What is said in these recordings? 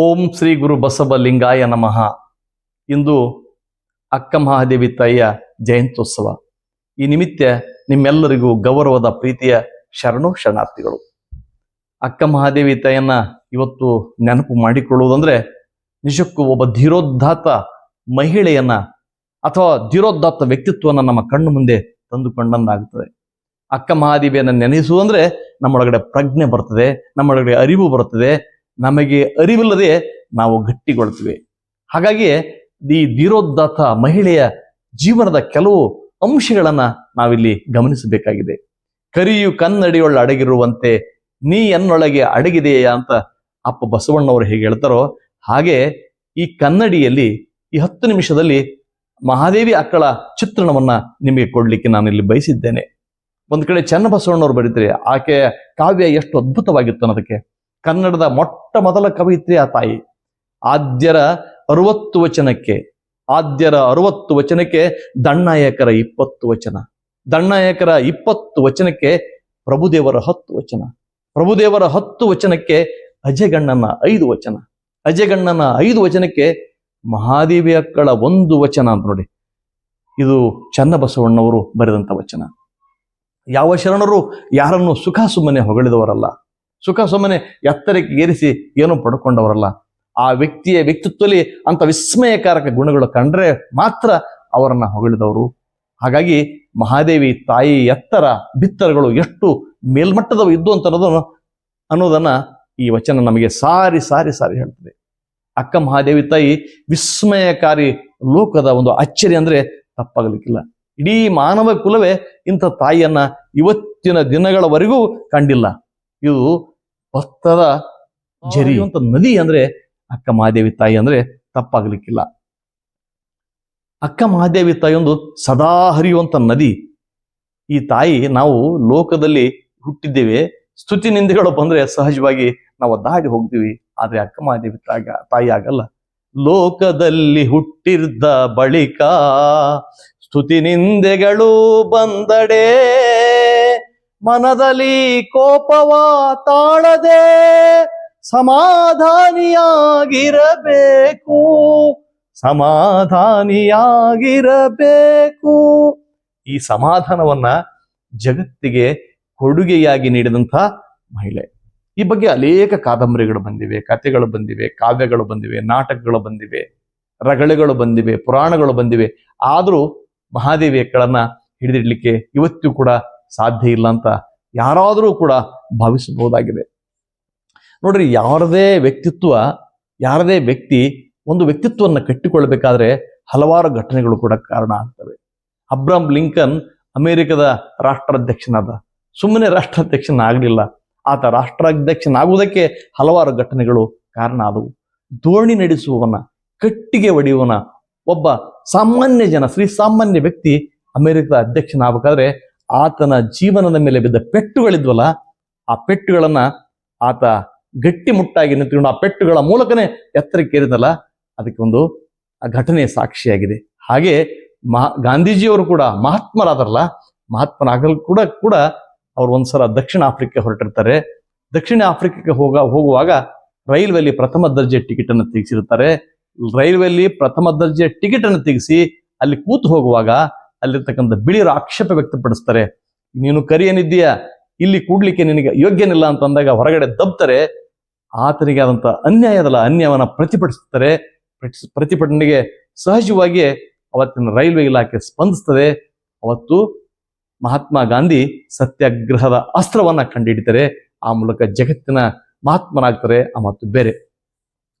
ಓಂ ಶ್ರೀ ಗುರು ಬಸವಲಿಂಗಾಯ ನಮಃ. ಇಂದು ಅಕ್ಕ ಮಹಾದೇವಿ ತಾಯಿಯ ಜಯಂತ್ಯೋತ್ಸವ. ಈ ನಿಮಿತ್ತ ನಿಮ್ಮೆಲ್ಲರಿಗೂ ಗೌರವದ ಪ್ರೀತಿಯ ಶರಣು ಶರಣಾರ್ಥಿಗಳು. ಅಕ್ಕ ಮಹಾದೇವಿ ತಾಯಿಯನ್ನ ಇವತ್ತು ನೆನಪು ಮಾಡಿಕೊಳ್ಳುವುದಂದ್ರೆ, ನಿಜಕ್ಕೂ ಒಬ್ಬ ಧೀರೋದ್ಧಾತ ಮಹಿಳೆಯನ್ನ ಅಥವಾ ಧೀರೋದ್ಧಾತ ವ್ಯಕ್ತಿತ್ವವನ್ನು ನಮ್ಮ ಕಣ್ಣು ಮುಂದೆ ತಂದುಕೊಂಡಂತಾಗುತ್ತದೆ ಅಕ್ಕ ಮಹಾದೇವಿಯನ್ನು ನೆನೆಸುವಂದ್ರೆ ನಮ್ಮೊಳಗಡೆ ಪ್ರಜ್ಞೆ ಬರ್ತದೆ, ನಮ್ಮೊಳಗಡೆ ಅರಿವು ಬರುತ್ತದೆ ನಮಗೆ ಅರಿವಿಲ್ಲದೆ ನಾವು ಗಟ್ಟಿಗೊಳ್ತೀವಿ ಹಾಗಾಗಿ ಈ ಧೀರೋದ್ದಾತ ಮಹಿಳೆಯ ಜೀವನದ ಕೆಲವು ಅಂಶಗಳನ್ನ ನಾವಿಲ್ಲಿ ಗಮನಿಸಬೇಕಾಗಿದೆ. ಕರಿಯು ಕನ್ನಡಿಯೊಳ್ಳ ಅಡಗಿರುವಂತೆ ನೀ ಎನ್ನೊಳಗೆ ಅಡಗಿದೆಯಾ ಅಂತ ಅಪ್ಪ ಬಸವಣ್ಣವರು ಹೇಗೆ ಹೇಳ್ತಾರೋ ಹಾಗೆ ಈ ಕನ್ನಡಿಯಲ್ಲಿ ಈ ಹತ್ತು ನಿಮಿಷದಲ್ಲಿ ಮಹಾದೇವಿ ಅಕ್ಕಳ ಚಿತ್ರಣವನ್ನ ನಿಮಗೆ ಕೊಡ್ಲಿಕ್ಕೆ ನಾನು ಇಲ್ಲಿ ಬಯಸಿದ್ದೇನೆ. ಒಂದ್ ಕಡೆ ಚನ್ನಬಸವಣ್ಣವರು ಬರೀತಾರೆ, ಆಕೆಯ ಕಾವ್ಯ ಎಷ್ಟು ಅದ್ಭುತವಾಗಿತ್ತು ಅನ್ನೋದಕ್ಕೆ. ಕನ್ನಡದ ಮೊಟ್ಟ ಮೊದಲ ಕವಿತ್ರಿ ಆ ತಾಯಿ. ಆದ್ಯರ ಅರವತ್ತು ವಚನಕ್ಕೆ, ಆದ್ಯರ ಅರವತ್ತು ವಚನಕ್ಕೆ ದಣ್ಣಾಯಕರ ಇಪ್ಪತ್ತು ವಚನ. ದಣ್ಣಾಯಕರ ಇಪ್ಪತ್ತು ವಚನಕ್ಕೆ ಪ್ರಭುದೇವರ ಹತ್ತು ವಚನ. ಪ್ರಭುದೇವರ ಹತ್ತು ವಚನಕ್ಕೆ ಅಜಗಣ್ಣನ ಐದು ವಚನ. ಅಜಗಣ್ಣನ ಐದು ವಚನಕ್ಕೆ ಮಹಾದೇವಿ ಅಕ್ಕಳ ಒಂದು ವಚನ ಅಂತ ನೋಡಿ. ಇದು ಚನ್ನಬಸವಣ್ಣವರು ಬರೆದಂತ ವಚನ. ಯಾವ ಶರಣರು, ಯಾರನ್ನು ಸುಖ ಸುಮ್ಮನೆ ಹೊಗಳಿದವರಲ್ಲ. ಸುಖ ಸುಮ್ಮನೆ ಎತ್ತರಕ್ಕೆ ಏರಿಸಿ ಏನೂ ಪಡ್ಕೊಂಡವರಲ್ಲ. ಆ ವ್ಯಕ್ತಿಯ ವ್ಯಕ್ತಿತ್ವದಲ್ಲಿ ಅಂತ ವಿಸ್ಮಯಕಾರಕ ಗುಣಗಳು ಕಂಡ್ರೆ ಮಾತ್ರ ಅವರನ್ನ ಹೊಗಳಿದವರು. ಹಾಗಾಗಿ ಮಹಾದೇವಿ ತಾಯಿ ಎತ್ತರ ಬಿತ್ತರಗಳು ಎಷ್ಟು ಮೇಲ್ಮಟ್ಟದವು ಇದ್ದು ಅಂತ ಅನ್ನೋದನ್ನು ಅನ್ನೋದನ್ನ ಈ ವಚನ ನಮಗೆ ಸಾರಿ ಸಾರಿ ಸಾರಿ ಹೇಳ್ತದೆ. ಅಕ್ಕ ಮಹಾದೇವಿ ತಾಯಿ ವಿಸ್ಮಯಕಾರಿ ಲೋಕದ ಒಂದು ಅಚ್ಚರಿ ಅಂದ್ರೆ ತಪ್ಪಾಗಲಿಕ್ಕಿಲ್ಲ. ಇಡೀ ಮಾನವ ಕುಲವೇ ಇಂಥ ತಾಯಿಯನ್ನ ಇವತ್ತಿನ ದಿನಗಳವರೆಗೂ ಕಂಡಿಲ್ಲ. ಇದು ಭತ್ತದ ಜರಿಯುವಂತ ನದಿ ಅಂದ್ರೆ ಅಕ್ಕ ಮಹಾದೇವಿ ತಾಯಿ ಅಂದ್ರೆ ತಪ್ಪಾಗ್ಲಿಕ್ಕಿಲ್ಲ. ಅಕ್ಕ ಮಹಾದೇವಿ ತಾಯಿ ಒಂದು ಸದಾ ಹರಿಯುವಂತ ನದಿ. ಈ ತಾಯಿ ನಾವು ಲೋಕದಲ್ಲಿ ಹುಟ್ಟಿದ್ದೇವೆ. ಸ್ತುತಿ ನಿಂದೆಗಳು ಬಂದ್ರೆ ಸಹಜವಾಗಿ ನಾವು ದಾಡಿ ಹೋಗ್ತೀವಿ. ಆದ್ರೆ ಅಕ್ಕ ಮಹಾದೇವಿ ತಾಯಿ ತಾಯಿ ಆಗಲ್ಲ. ಲೋಕದಲ್ಲಿ ಹುಟ್ಟಿರ್ದ ಬಳಿಕ ಸ್ತುತಿ ನಿಂದೆಗಳು ಬಂದಡೆ ಮನದಲ್ಲಿ ಕೋಪವ ತಾಳದೆ ಸಮಾಧಾನಿಯಾಗಿರಬೇಕು ಸಮಾಧಾನಿಯಾಗಿರಬೇಕು. ಈ ಸಮಾಧಾನವನ್ನ ಜಗತ್ತಿಗೆ ಕೊಡುಗೆಯಾಗಿ ನೀಡಿದಂಥ ಮಹಿಳೆ. ಈ ಬಗ್ಗೆ ಅನೇಕ ಕಾದಂಬರಿಗಳು ಬಂದಿವೆ, ಕಥೆಗಳು ಬಂದಿವೆ, ಕಾವ್ಯಗಳು ಬಂದಿವೆ, ನಾಟಕಗಳು ಬಂದಿವೆ, ರಗಳೆಗಳು ಬಂದಿವೆ, ಪುರಾಣಗಳು ಬಂದಿವೆ. ಆದರೂ ಮಹಾದೇವಿ ಹಿಡಿದಿಡ್ಲಿಕ್ಕೆ ಇವತ್ತು ಕೂಡ ಸಾಧ್ಯ ಇಲ್ಲ ಅಂತ ಯಾರಾದರೂ ಕೂಡ ಭಾವಿಸಬಹುದಾಗಿದೆ. ನೋಡ್ರಿ, ಯಾರದೇ ವ್ಯಕ್ತಿತ್ವ, ಯಾರದೇ ವ್ಯಕ್ತಿ ಒಂದು ವ್ಯಕ್ತಿತ್ವವನ್ನು ಕಟ್ಟಿಕೊಳ್ಬೇಕಾದ್ರೆ ಹಲವಾರು ಘಟನೆಗಳು ಕೂಡ ಕಾರಣ ಆಗ್ತವೆ. ಅಬ್ರಾಮ್ ಲಿಂಕನ್ ಅಮೆರಿಕದ ರಾಷ್ಟ್ರಾಧ್ಯಕ್ಷನಾದ. ಸುಮ್ಮನೆ ರಾಷ್ಟ್ರಾಧ್ಯಕ್ಷನಾಗಲಿಲ್ಲ. ಆತ ರಾಷ್ಟ್ರಾಧ್ಯಕ್ಷನಾಗುವುದಕ್ಕೆ ಹಲವಾರು ಘಟನೆಗಳು ಕಾರಣ ಆದವು. ದೋಣಿ ನಡೆಸುವವನ, ಕಟ್ಟಿಗೆ ಒಡೆಯುವನ ಒಬ್ಬ ಸಾಮಾನ್ಯ ಜನ, ಶ್ರೀ ಸಾಮಾನ್ಯ ವ್ಯಕ್ತಿ ಅಮೆರಿಕದ ಅಧ್ಯಕ್ಷನಾಗಬೇಕಾದ್ರೆ ಆತನ ಜೀವನದ ಮೇಲೆ ಬಿದ್ದ ಪೆಟ್ಟುಗಳಿದ್ವಲ್ಲ, ಆ ಪೆಟ್ಟುಗಳನ್ನ ಆತ ಗಟ್ಟಿಮುಟ್ಟಾಗಿ ನಿಂತ್ಕೊಂಡು ಆ ಪೆಟ್ಟುಗಳ ಮೂಲಕನೇ ಎತ್ತರಕ್ಕೆ ಏರಿದಲ್ಲ ಅದಕ್ಕೆ ಒಂದು ಆ ಘಟನೆ ಸಾಕ್ಷಿಯಾಗಿದೆ. ಹಾಗೆ ಮಹಾ, ಗಾಂಧೀಜಿಯವರು ಕೂಡ ಮಹಾತ್ಮರಾದರಲ್ಲ ಮಹಾತ್ಮರಾಗಲು ಕೂಡ ಕೂಡ ಅವ್ರು ಒಂದ್ಸಲ ದಕ್ಷಿಣ ಆಫ್ರಿಕಾ ಹೊರಟಿರ್ತಾರೆ. ದಕ್ಷಿಣ ಆಫ್ರಿಕಾಕ್ಕೆ ಹೋಗ, ಹೋಗುವಾಗ ರೈಲ್ವೆಯಲ್ಲಿ ಪ್ರಥಮ ದರ್ಜೆ ಟಿಕೆಟ್ ಅನ್ನು ತೆಗೆಸಿರ್ತಾರೆ ರೈಲ್ವೆಯಲ್ಲಿ ಪ್ರಥಮ ದರ್ಜೆ ಟಿಕೆಟ್ ಅನ್ನು ತೆಗೆಸಿ ಅಲ್ಲಿ ಕೂತು ಹೋಗುವಾಗ ಅಲ್ಲಿರ್ತಕ್ಕಂಥ ಬಿಳಿಯರು ಆಕ್ಷೇಪ ವ್ಯಕ್ತಪಡಿಸ್ತಾರೆ, ನೀನು ಕರಿಯನಿದ್ದೀಯಾ? ಇಲ್ಲಿ ಕೂಡ್ಲಿಕ್ಕೆ ನಿನಗೆ ಯೋಗ್ಯನಿಲ್ಲ ಅಂತ ಅಂದಾಗ ಹೊರಗಡೆ ದಬ್ತಾರೆ ಆತನಿಗೆ ಆದಂತ ಅನ್ಯಾಯದಲ್ಲ, ಅನ್ಯಾಯವನ್ನ ಪ್ರತಿಭಟಿಸ್ತಾರೆ ಪ್ರತಿ- ಪ್ರತಿಭಟನೆಗೆ ಸಹಜವಾಗಿ ಅವತ್ತಿನ ರೈಲ್ವೆ ಇಲಾಖೆ ಸ್ಪಂದಿಸ್ತದೆ. ಅವತ್ತು ಮಹಾತ್ಮ ಗಾಂಧಿ ಸತ್ಯಾಗ್ರಹದ ಅಸ್ತ್ರವನ್ನ ಕಂಡುಹಿಡಿತಾರೆ ಆ ಮೂಲಕ ಜಗತ್ತಿನ ಮಹಾತ್ಮನಾಗ್ತಾರೆ ಆ ಮತ್ತು ಬೇರೆ.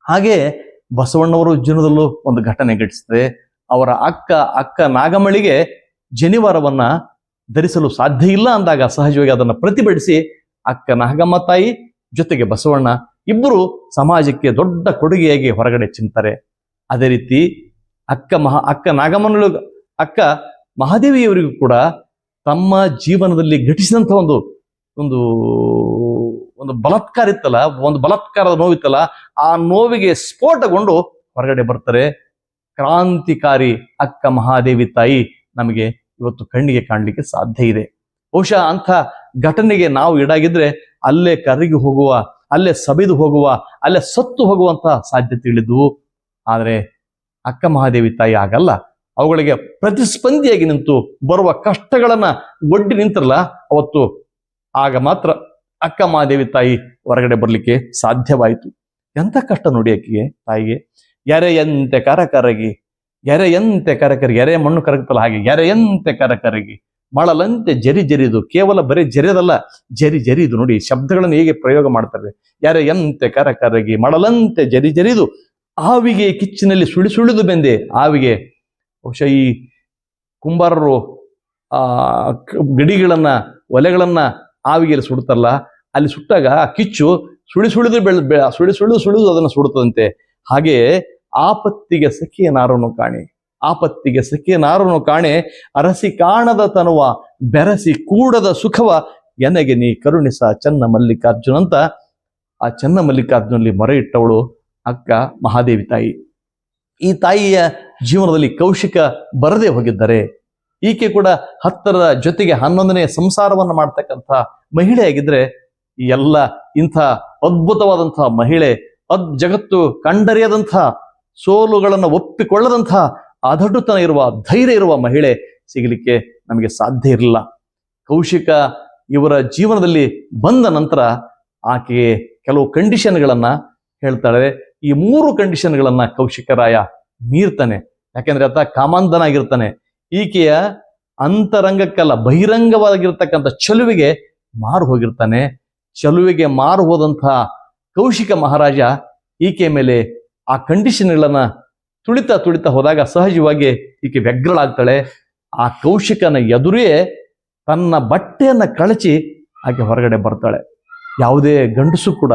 ಹಾಗೆ ಬಸವಣ್ಣವರು ಜೀವನದಲ್ಲೂ ಒಂದು ಘಟನೆ ಘಟಿಸ್ತದೆ ಅವರ ಅಕ್ಕ ಅಕ್ಕ ನಾಗಮಳಿಗೆ ಜನಿವಾರವನ್ನ ಧರಿಸಲು ಸಾಧ್ಯ ಇಲ್ಲ ಅಂದಾಗ ಸಹಜವಾಗಿ ಅದನ್ನು ಪ್ರತಿಭಟಿಸಿ ಅಕ್ಕ ನಾಗಮ್ಮ ತಾಯಿ ಜೊತೆಗೆ ಬಸವಣ್ಣ ಇಬ್ಬರು ಸಮಾಜಕ್ಕೆ ದೊಡ್ಡ ಕೊಡುಗೆಯಾಗಿ ಹೊರಗಡೆ ಚಿಂತಾರೆ. ಅದೇ ರೀತಿ ಅಕ್ಕ ಮಹಾ, ಅಕ್ಕ ನಾಗಮ್ಮನಳು ಅಕ್ಕ ಮಹಾದೇವಿಯವರಿಗೂ ಕೂಡ ತಮ್ಮ ಜೀವನದಲ್ಲಿ ಘಟಿಸಿದಂಥ ಒಂದು ಒಂದು ಒಂದು ಬಲಾತ್ಕಾರ ಇತ್ತಲ್ಲ, ಒಂದು ಬಲಾತ್ಕಾರದ ನೋವಿತ್ತಲ್ಲ, ಆ ನೋವಿಗೆ ಸ್ಫೋಟಗೊಂಡು ಹೊರಗಡೆ ಬರ್ತಾರೆ. ಕ್ರಾಂತಿಕಾರಿ ಅಕ್ಕ ಮಹಾದೇವಿ ತಾಯಿ ನಮಗೆ ಇವತ್ತು ಕಣ್ಣಿಗೆ ಕಾಣಲಿಕ್ಕೆ ಸಾಧ್ಯ ಇದೆ. ಬಹುಶಃ ಅಂಥ ಘಟನೆಗೆ ನಾವು ಈಡಾಗಿದ್ರೆ ಅಲ್ಲೇ ಕರಗಿ ಹೋಗುವ, ಅಲ್ಲೇ ಸಬಿದು ಹೋಗುವ, ಅಲ್ಲೇ ಸತ್ತು ಹೋಗುವಂತ ಸಾಧ್ಯತೆಗಳಿದ್ವು ಆದರೆ ಅಕ್ಕ ಮಹಾದೇವಿ ತಾಯಿ ಆಗಲ್ಲ ಅವುಗಳಿಗೆ ಪ್ರತಿಸ್ಪಂದಿಯಾಗಿ ನಿಂತು ಬರುವ ಕಷ್ಟಗಳನ್ನ ಒಡ್ಡಿ ನಿಂತಿರಲ್ಲ, ಅವತ್ತು ಆಗ ಮಾತ್ರ ಅಕ್ಕ ಮಹಾದೇವಿ ತಾಯಿ ಹೊರಗಡೆ ಬರಲಿಕ್ಕೆ ಸಾಧ್ಯವಾಯಿತು. ಎಂತ ಕಷ್ಟ ನೋಡಿ ಅಕ್ಕಿಗೆ, ತಾಯಿಗೆ? ಎರೆಯಂತೆ ಕರಕರಗಿ, ಎರೆಯಂತೆ ಕರಕರಿ ಎರೆ ಮಣ್ಣು ಕರಗುತ್ತಲ್ಲ ಹಾಗೆ, ಎರೆಯಂತೆ ಕರಕರಗಿ, ಮಳಲಂತೆ ಜರಿ ಜರಿದು, ಕೇವಲ ಬರೀ ಜರಿಯದಲ್ಲ, ಜರಿ ಜರಿದು ನೋಡಿ ಶಬ್ದಗಳನ್ನು ಹೇಗೆ ಪ್ರಯೋಗ ಮಾಡ್ತಾರೆ. ಎರೆಯಂತೆ ಕರಕರಗಿ, ಮಳಲಂತೆ ಜರಿ ಜರಿದು, ಆವಿಗೆ ಕಿಚ್ಚಿನಲ್ಲಿ ಸುಳಿ ಸುಳಿದು ಬೆಂದೆ, ಆವಿಗೆ ಬಹುಶಃ ಈ ಕುಂಬಾರರು ಆ ಗಡಿಗಳನ್ನ, ಒಲೆಗಳನ್ನ ಆವಿಗೆ ಸುಡ್ತಾರಲ್ಲ ಅಲ್ಲಿ ಸುಟ್ಟಾಗ ಆ ಕಿಚ್ಚು ಸುಳಿ ಸುಳಿದು ಬೆಳೆ ಸುಳಿ ಸುಳಿದು ಸುಳಿದು ಅದನ್ನು ಸುಡುತ್ತದಂತೆ. ಹಾಗೆ ಆಪತ್ತಿಗೆ ಸಖಿಯ ನಾರನು ಕಾಣೆ. ಆಪತ್ತಿಗೆ ಸಖಿಯ ನಾರನು ಕಾಣೆ, ಅರಸಿ ಕಾಣದ ತನುವ, ಬೆರಸಿ ಕೂಡದ ಸುಖವ, ಎನಗೆ ನೀ ಕರುಣಿಸ ಚನ್ನ ಮಲ್ಲಿಕಾರ್ಜುನ ಅಂತ ಆ ಚನ್ನ ಮಲ್ಲಿಕಾರ್ಜುನಲ್ಲಿ ಮೊರೆ ಇಟ್ಟವಳು ಅಕ್ಕ ಮಹಾದೇವಿ ತಾಯಿ. ಈ ತಾಯಿಯ ಜೀವನದಲ್ಲಿ ಕೌಶಿಕ ಬರದೇ ಹೋಗಿದ್ದಾರೆ, ಈಕೆ ಕೂಡ ಹತ್ತರ ಜೊತೆಗೆ ಹನ್ನೊಂದನೇ ಸಂಸಾರವನ್ನು ಮಾಡ್ತಕ್ಕಂಥ ಮಹಿಳೆಯಾಗಿದ್ರೆ ಎಲ್ಲ ಇಂಥ ಅದ್ಭುತವಾದಂತಹ ಮಹಿಳೆ, ಅದ್ ಜಗತ್ತು ಕಂಡರಿಯದಂತಹ ಸೋಲುಗಳನ್ನು ಒಪ್ಪಿಕೊಳ್ಳದಂತಹ ಅದಡುತನ ಇರುವ, ಧೈರ್ಯ ಇರುವ ಮಹಿಳೆ ಸಿಗಲಿಕ್ಕೆ ನಮಗೆ ಸಾಧ್ಯ ಇರಲಿಲ್ಲ. ಕೌಶಿಕ ಇವರ ಜೀವನದಲ್ಲಿ ಬಂದ ನಂತರ ಆಕೆಗೆ ಕೆಲವು ಕಂಡೀಷನ್ಗಳನ್ನ ಹೇಳ್ತಾಳೆ. ಈ ಮೂರು ಕಂಡೀಷನ್ಗಳನ್ನ ಕೌಶಿಕರಾಯ ಮೀರ್ತಾನೆ. ಯಾಕೆಂದ್ರೆ ಆತ ಕಾಮಾಂಧನಾಗಿರ್ತಾನೆ. ಈಕೆಯ ಅಂತರಂಗಕ್ಕಲ್ಲ, ಬಹಿರಂಗವಾಗಿರ್ತಕ್ಕಂಥ ಚಲುವಿಗೆ ಮಾರು ಹೋಗಿರ್ತಾನೆ. ಚಲುವಿಗೆ ಮಾರು ಹೋದಂತಹ ಕೌಶಿಕ ಮಹಾರಾಜ ಈಕೆ ಮೇಲೆ ಆ ಕಂಡೀಷನ್ಗಳನ್ನ ತುಳಿತಾ ತುಳಿತಾ ಹೋದಾಗ ಸಹಜವಾಗಿ ಈಕೆ ವ್ಯಗ್ರಳಾಗ್ತಾಳೆ. ಆ ಕೌಶಿಕನ ಎದುರೇ ತನ್ನ ಬಟ್ಟೆಯನ್ನ ಕಳಚಿ ಆಕೆ ಹೊರಗಡೆ ಬರ್ತಾಳೆ. ಯಾವುದೇ ಗಂಡಸು ಕೂಡ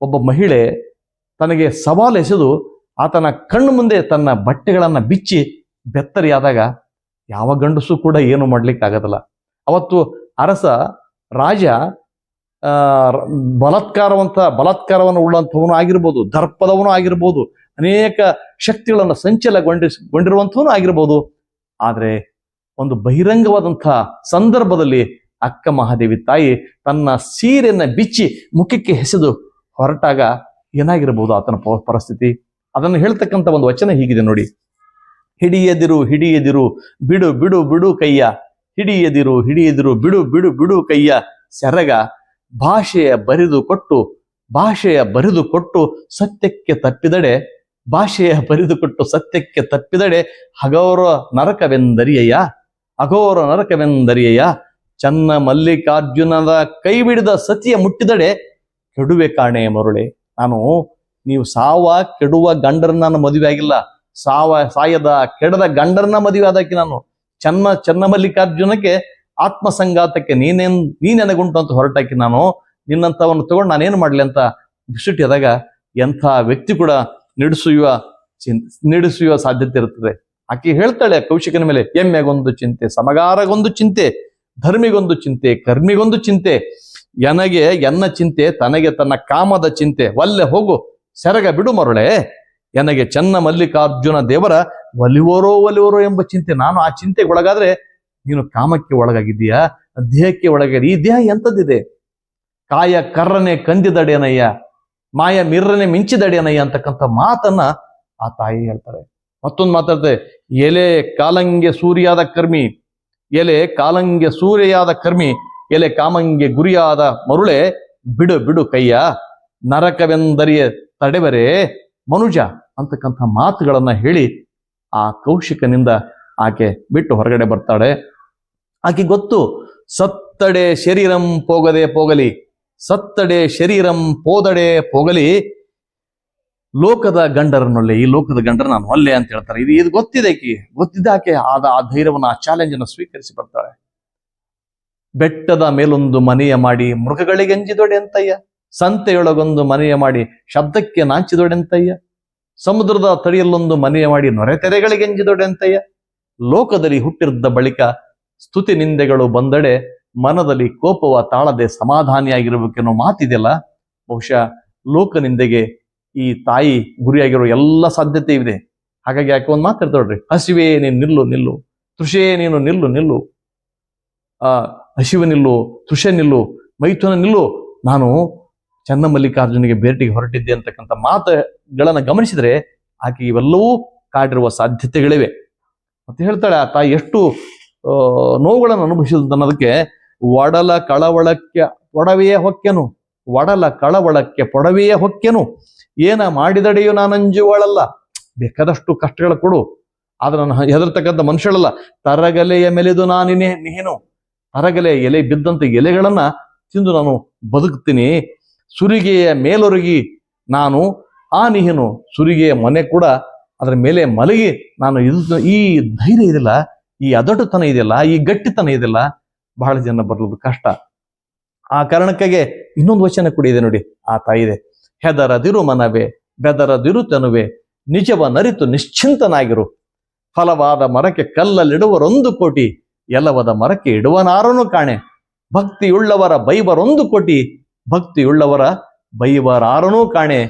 ಒಬ್ಬ ಮಹಿಳೆ ತನಗೆ ಸವಾಲು ಎಸೆದು ಆತನ ಕಣ್ಣು ಮುಂದೆ ತನ್ನ ಬಟ್ಟೆಗಳನ್ನ ಬಿಚ್ಚಿ ಬೆತ್ತರಿಯಾದಾಗ ಯಾವ ಗಂಡಸು ಕೂಡ ಏನು ಮಾಡ್ಲಿಕ್ಕೆ ಅವತ್ತು ಅರಸ ರಾಜ ಬಲಾತ್ಕಾರವಂತ, ಬಲತ್ಕಾರವನ್ನು ಉಳ್ಳಂಥವನು ಆಗಿರ್ಬೋದು, ದರ್ಪದವನು ಆಗಿರ್ಬೋದು, ಅನೇಕ ಶಕ್ತಿಗಳನ್ನು ಸಂಚಲಗೊಂಡಿಸ್ ಗೊಂಡಿರುವಂಥವನು ಆಗಿರ್ಬೋದು. ಆದರೆ ಒಂದು ಬಹಿರಂಗವಾದಂಥ ಸಂದರ್ಭದಲ್ಲಿ ಅಕ್ಕ ಮಹಾದೇವಿ ತಾಯಿ ತನ್ನ ಸೀರೆಯನ್ನು ಬಿಚ್ಚಿ ಮುಖಕ್ಕೆ ಹೆಸೆದು ಹೊರಟಾಗ ಏನಾಗಿರ್ಬೋದು ಆತನ ಪರಿಸ್ಥಿತಿ? ಅದನ್ನು ಹೇಳ್ತಕ್ಕಂಥ ಒಂದು ವಚನ ಹೀಗಿದೆ ನೋಡಿ. ಹಿಡಿಯದಿರು ಹಿಡಿಯದಿರು, ಬಿಡು ಬಿಡು ಬಿಡು ಕೈಯ ಹಿಡಿಯದಿರು ಹಿಡಿಯದಿರು, ಬಿಡು ಬಿಡು ಬಿಡು ಕೈಯ ಸೆರಗ ಭಾಷೆಯ ಬರಿದು ಕೊಟ್ಟು, ಭಾಷೆಯ ಬರಿದು ಕೊಟ್ಟು ಸತ್ಯಕ್ಕೆ ತಪ್ಪಿದಡೆ, ಭಾಷೆಯ ಬರಿದು ಕೊಟ್ಟು ಸತ್ಯಕ್ಕೆ ತಪ್ಪಿದಡೆ ಅಗೌರ ನರಕವೆಂದರಿಯಯ್ಯ, ಅಘೋರ ನರಕವೆಂದರಿಯಯ್ಯ, ಚನ್ನ ಮಲ್ಲಿಕಾರ್ಜುನದ ಕೈ ಬಿಡಿದ ಸತಿಯ ಮುಟ್ಟಿದಡೆ, ಕೆಡುವೆ ಕಾಣೆ ಮರುಳೆ. ನಾನು, ನೀವು ಸಾವ ಕೆಡುವ ಗಂಡರನ್ನ ನಾನು ಮದುವೆ ಆಗಿಲ್ಲ. ಸಾವ ಸಾಯದ ಕೆಡದ ಗಂಡರನ್ನ ಮದುವೆ ಆದಾಕಿ ನಾನು ಚನ್ನ ಚನ್ನ ಮಲ್ಲಿಕಾರ್ಜುನಕ್ಕೆ ಆತ್ಮಸಂಗಾತಕ್ಕೆ ನೀನೇನ್, ನೀ ನೆನಗುಂಟು ಅಂತ ಹೊರಟಾಕಿ ನಾನು ನಿನ್ನಂಥವನ್ನು ತಗೊಂಡು ನಾನೇನು ಮಾಡ್ಲಿ ಅಂತ ಬಿಸಿಟ್ಟಿದಾಗ ಎಂಥ ವ್ಯಕ್ತಿ ಕೂಡ ನಿಡಿಸುವ ನಿಡಿಸುವ ಸಾಧ್ಯತೆ ಇರುತ್ತದೆ. ಆಕೆ ಹೇಳ್ತಾಳೆ, ಕೌಶಿಕನ ಮೇಲೆ ಎಮ್ಮೆಗೊಂದು ಚಿಂತೆ, ಸಮಗಾರಗೊಂದು ಚಿಂತೆ, ಧರ್ಮಿಗೊಂದು ಚಿಂತೆ, ಕರ್ಮಿಗೊಂದು ಚಿಂತೆ, ಎನಗೆ ಎನ್ನ ಚಿಂತೆ, ತನಗೆ ತನ್ನ ಕಾಮದ ಚಿಂತೆ, ಒಲ್ಲೆ ಹೋಗು, ಸೆರಗ ಬಿಡು ಮರುಳೆ, ಎನಗೆ ಚನ್ನ ಮಲ್ಲಿಕಾರ್ಜುನ ದೇವರ ಒಲಿವರೋ ಒಲಿವರೋ ಎಂಬ ಚಿಂತೆ, ನಾನು ಆ ಚಿಂತೆಗೆ ಒಳಗಾದ್ರೆ ನೀನು ಕಾಮಕ್ಕೆ ಒಳಗಾಗಿದ್ದೀಯಾ? ದೇಹಕ್ಕೆ ಒಳಗಾಗಿದೆ ಈ ದೇಹ ಎಂಥದ್ದಿದೆ? ಕಾಯ ಕರ್ರನೆ ಕಂದಿದಡೆನಯ್ಯ? ಮಾಯ ಮಿರ್ರನೆ ಮಿಂಚಿದಡೆನಯ್ಯ ಅಂತಕ್ಕಂಥ ಮಾತನ್ನ ಆ ತಾಯಿ ಹೇಳ್ತಾರೆ. ಮತ್ತೊಂದು ಮಾತಾಡ್ತಾರೆ ಎಲೆ ಕಾಲಂಗೆ ಸೂರ್ಯಾದ ಕರ್ಮಿ, ಎಲೆ ಕಾಲಂಗೆ ಸೂರ್ಯಾದ ಕರ್ಮಿ, ಎಲೆ ಕಾಮಂಗೆ ಗುರಿಯಾದ ಮರುಳೆ, ಬಿಡು ಬಿಡು ಕೈಯ, ನರಕವೆಂದರಿಯ ತಡೆವರೆ ಮನುಜ ಅಂತಕ್ಕಂಥ ಮಾತುಗಳನ್ನ ಹೇಳಿ ಆ ಕೌಶಿಕನಿಂದ ಆಕೆ ಬಿಟ್ಟು ಹೊರಗಡೆ ಬರ್ತಾಳೆ. ಆಕೆ ಗೊತ್ತು? ಸತ್ತಡೆ ಶರೀರಂ ಪೋಗದೆ ಪೋಗಲಿ, ಸತ್ತಡೆ ಶರೀರಂ ಪೋದಡೆ ಪೋಗಲಿ. ಲೋಕದ ಗಂಡರನ್ನೊಲ್ಲೆ, ಈ ಲೋಕದ ಗಂಡರ ನಾನು ಒಲ್ಲೆ ಅಂತ ಹೇಳ್ತಾರೆ. ಇದು ಇದು ಗೊತ್ತಿದೆ ಆಕೆ ಗೊತ್ತಿದ್ದ ಆಕೆ. ಆದ ಆ ಧೈರ್ಯವನ್ನ, ಆ ಚಾಲೆಂಜ್ ಅನ್ನು ಸ್ವೀಕರಿಸಿ ಬರ್ತಾಳೆ. ಬೆಟ್ಟದ ಮೇಲೊಂದು ಮನೆಯ ಮಾಡಿ, ಮೃಗಗಳಿಗೆ ಅಂಜಿದೊಡೆ ಅಂತಯ್ಯ ಸಂತೆಯೊಳಗೊಂದು ಮನೆಯ ಮಾಡಿ, ಶಬ್ದಕ್ಕೆ ನಾಂಚಿದೊಡೆ ಅಂತಯ್ಯ ಸಮುದ್ರದ ತಡಿಯಲ್ಲೊಂದು ಮನೆಯ ಮಾಡಿ ನೊರೆತೆರೆಗಳಿಗೆ ಎಂಜಿದೊಡೆ ಅಂತಯ್ಯ ಲೋಕದಲ್ಲಿ ಹುಟ್ಟಿರದ ಬಳಿಕ ಸ್ತುತಿ ನಿಂದೆಗಳು ಬಂದಡೆ ಮನದಲ್ಲಿ ಕೋಪವ ತಾಳದೆ ಸಮಾಧಾನಿಯಾಗಿರ್ಬೇಕೆನ್ನೋ ಮಾತಿದೆಯಲ್ಲ? ಬಹುಶಃ ಲೋಕ ನಿಂದೆಗೆ ಈ ತಾಯಿ ಗುರಿಯಾಗಿರೋ ಎಲ್ಲ ಸಾಧ್ಯತೆ ಇದೆ ಹಾಗಾಗಿ ಯಾಕೆ ಒಂದು ಮಾತಾಡ್ತಾಳ್ರಿ ಹಸಿವೆ ನೀನು ನಿಲ್ಲು ನಿಲ್ಲು. ತೃಷೆ ನೀನು ನಿಲ್ಲು ನಿಲ್ಲು. ಆ, ಹಸಿವೆ ನಿಲ್ಲು, ತೃಷೆ ನಿಲ್ಲು. ಮೈಥುನ ನಿಲ್ಲು. ನಾನು ಚನ್ನಮಲ್ಲಿಕಾರ್ಜುನಿಗೆ ಭೇಟಿಗೆ ಹೊರಟಿದ್ದೆ ಅಂತಕ್ಕಂಥ ಮಾತುಗಳನ್ನ ಗಮನಿಸಿದ್ರೆ ಆಕೆ ಇವೆಲ್ಲವೂ ಕಾಡಿರುವ ಸಾಧ್ಯತೆಗಳಿವೆ. ಮತ್ತೆ ಹೇಳ್ತಾಳೆ ಆ ತಾಯಿ, ಎಷ್ಟು ನೋವುಗಳನ್ನು ಅನುಭವಿಸಿದಂತ ಅನ್ನೋದಕ್ಕೆ ಒಡಲ ಕಳವಳಕ್ಕೆ ಒಡವೆಯೇ ಹೊಕ್ಕೆನು. ಒಡಲ ಕಳವಳಕ್ಕೆ, ಪೊಡವೆಯ ಹೊಕ್ಕೆನು. ಏನ ಮಾಡಿದಡೆಯು ನಾನಂಜುವಳಲ್ಲ ಬೇಕಾದಷ್ಟು ಕಷ್ಟಗಳ ಕೊಡು. ಆದ್ರೆ ನಾನು ಹೆದರ್ತಕ್ಕಂಥ ಮನುಷ್ಯಳಲ್ಲ. ತರಗಲೆಯ ಮೆಲೆದು ನಾನಿನೇ ನೀನು. ತರಗಲೆ ಎಲೆ ಬಿದ್ದಂತ ಎಲೆಗಳನ್ನ ತಿಂದು ನಾನು ಬದುಕ್ತೀನಿ. ಸುರಿಗೆಯ ಮೇಲೊರಗಿ ನಾನು ಆ ನೀನು ಸುರಿಗೆಯ ಮನೆ ಕೂಡ ಅದರ ಮೇಲೆ ಮಲಗಿ ನಾನು ಇದು ಈ ಧೈರ್ಯ ಇದೆಯಲ್ಲ ಈ ಅದಟುತನ ಇದೆಯಲ್ಲ, ಈ ಗಟ್ಟಿತನ ಇದೆಯಲ್ಲ, ಬಹಳ ಜನ ಬರಲು ಕಷ್ಟ. ಆ ಕಾರಣಕ್ಕಾಗಿ ಇನ್ನೊಂದು ವಚನ ಕೂಡ ಇದೆ ನೋಡಿ, ಆ ತಾಯಿದೆ ಹೆದರದಿರು ಮನವೇ, ಬೆದರದಿರು ತನುವೆ, ನಿಜವ ನರಿತು ನಿಶ್ಚಿಂತನಾಗಿರು. ಫಲವಾದ ಮರಕ್ಕೆ ಕಲ್ಲಲ್ಲಿಡುವರೊಂದು ಕೋಟಿ, ಎಲ್ಲವದ ಮರಕ್ಕೆ ಇಡುವನಾರನು ಕಾಣೆ. ಭಕ್ತಿಯುಳ್ಳವರ ಬೈವರೊಂದು ಕೋಟಿ, ಭಕ್ತಿಯುಳ್ಳವರ ಬೈವರಾರನೂ ಕಾಣೆ.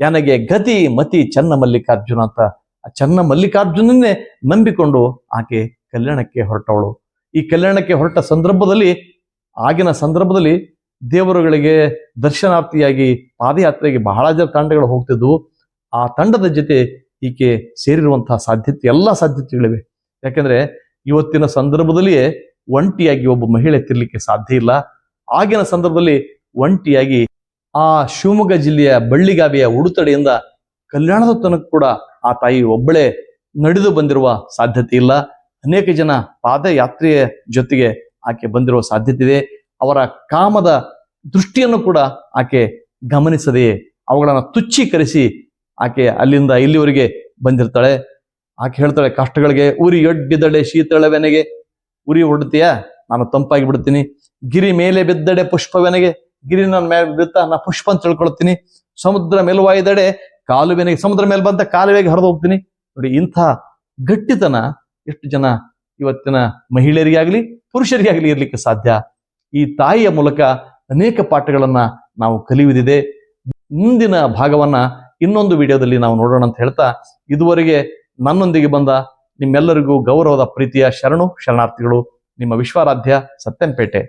ನನಗೆ ಗತಿ ಮತಿ ಚನ್ನ ಮಲ್ಲಿಕಾರ್ಜುನ ಅಂತ, ಆ ಚನ್ನ ಮಲ್ಲಿಕಾರ್ಜುನನ್ನೇ ನಂಬಿಕೊಂಡು ಆಕೆ ಕಲ್ಯಾಣಕ್ಕೆ ಹೊರಟವಳು. ಈ ಕಲ್ಯಾಣಕ್ಕೆ ಹೊರಟ ಸಂದರ್ಭದಲ್ಲಿ, ಆಗಿನ ಸಂದರ್ಭದಲ್ಲಿ ದೇವರುಗಳಿಗೆ ದರ್ಶನಾರ್ಥಿಯಾಗಿ ಪಾದಯಾತ್ರೆಗೆ ಬಹಳ ಜನ ತಂಡಗಳು ಹೋಗ್ತಿದ್ವು. ಆ ತಂಡದ ಜೊತೆ ಈಕೆ ಸೇರಿರುವಂತಹ ಸಾಧ್ಯತೆ, ಎಲ್ಲ ಸಾಧ್ಯತೆಗಳಿವೆ. ಯಾಕೆಂದ್ರೆ ಇವತ್ತಿನ ಸಂದರ್ಭದಲ್ಲಿಯೇ ಒಂಟಿಯಾಗಿ ಒಬ್ಬ ಮಹಿಳೆ ತಿರ್ಲಿಕ್ಕೆ ಸಾಧ್ಯ ಇಲ್ಲ. ಆಗಿನ ಸಂದರ್ಭದಲ್ಲಿ ಒಂಟಿಯಾಗಿ ಆ ಶಿವಮೊಗ್ಗ ಜಿಲ್ಲೆಯ ಬಳ್ಳಿಗಾವಿಯ ಉಡುತಡೆಯಿಂದ ಕಲ್ಯಾಣದ ತನಕ ಕೂಡ ಆ ತಾಯಿ ಒಬ್ಬಳೇ ನಡೆದು ಬಂದಿರುವ ಸಾಧ್ಯತೆ ಇಲ್ಲ. ಅನೇಕ ಜನ ಪಾದಯಾತ್ರೆಯ ಜೊತೆಗೆ ಆಕೆ ಬಂದಿರುವ ಸಾಧ್ಯತೆ ಇದೆ ಅವರ ಕಾಮದ ದೃಷ್ಟಿಯನ್ನು ಕೂಡ ಆಕೆ ಗಮನಿಸದೆಯೇ? ಅವುಗಳನ್ನು ತುಚ್ಛೀಕರಿಸಿ ಆಕೆ ಅಲ್ಲಿಂದ ಇಲ್ಲಿವರೆಗೆ ಬಂದಿರ್ತಾಳೆ. ಆಕೆ ಹೇಳ್ತಾಳೆ, ಕಷ್ಟಗಳಿಗೆ ಉರಿ ಒಡ್ಡಿದಳೆ ಶೀತಳವೆನೆಗೆ. ಉರಿ ಹೊಡ್ತೀಯಾ ನಾನು ತಂಪಾಗಿ ಬಿಡ್ತೀನಿ. ಗಿರಿ ಮೇಲೆ ಬಿದ್ದಡೆ ಪುಷ್ಪವೆನೆಗೆ. ಗಿರಿ ನನ್ನ ಮೇಲೆ ಬಿತ್ತ ನಾ ಪುಷ್ಪ ಅಂತ ತಿಳ್ಕೊಳ್ತೀನಿ. ಸಮುದ್ರ ಮೇಲುವಾಯ್ದಡೆ ಕಾಲುವೆನೆಗೆ, ಸಮುದ್ರ ಮೇಲೆ ಬಂದ ಕಾಲುವೆಗೆ ಹರಿದು ಹೋಗ್ತೀನಿ. ನೋಡಿ, ಇಂಥ ಗಟ್ಟಿತನ ಎಷ್ಟು ಜನ ಇವತ್ತಿನ ಮಹಿಳೆಯರಿಗೆ ಆಗಲಿ ಪುರುಷರಿಗೆ ಆಗಲಿ ಇರಲಿಕ್ಕೆ ಸಾಧ್ಯ? ಈ ತಾಯಿಯ ಮೂಲಕ ಅನೇಕ ಪಾಠಗಳನ್ನು ನಾವು ಕಲಿಯುವುದಿದೆ. ಮುಂದಿನ ಭಾಗವನ್ನ ಇನ್ನೊಂದು ವಿಡಿಯೋದಲ್ಲಿ ನಾವು ನೋಡೋಣ ಅಂತ ಹೇಳ್ತಾ, ಇದುವರೆಗೆ ನನ್ನೊಂದಿಗೆ ಬಂದ ನಿಮ್ಮೆಲ್ಲರಿಗೂ ಗೌರವದ ಪ್ರೀತಿಯ ಶರಣು, ಶರಣಾರ್ಥಿಗಳು, ನಿಮ್ಮ ವಿಶ್ವಾರಾಧ್ಯ ಸತ್ಯನ್ಪೇಟೆ.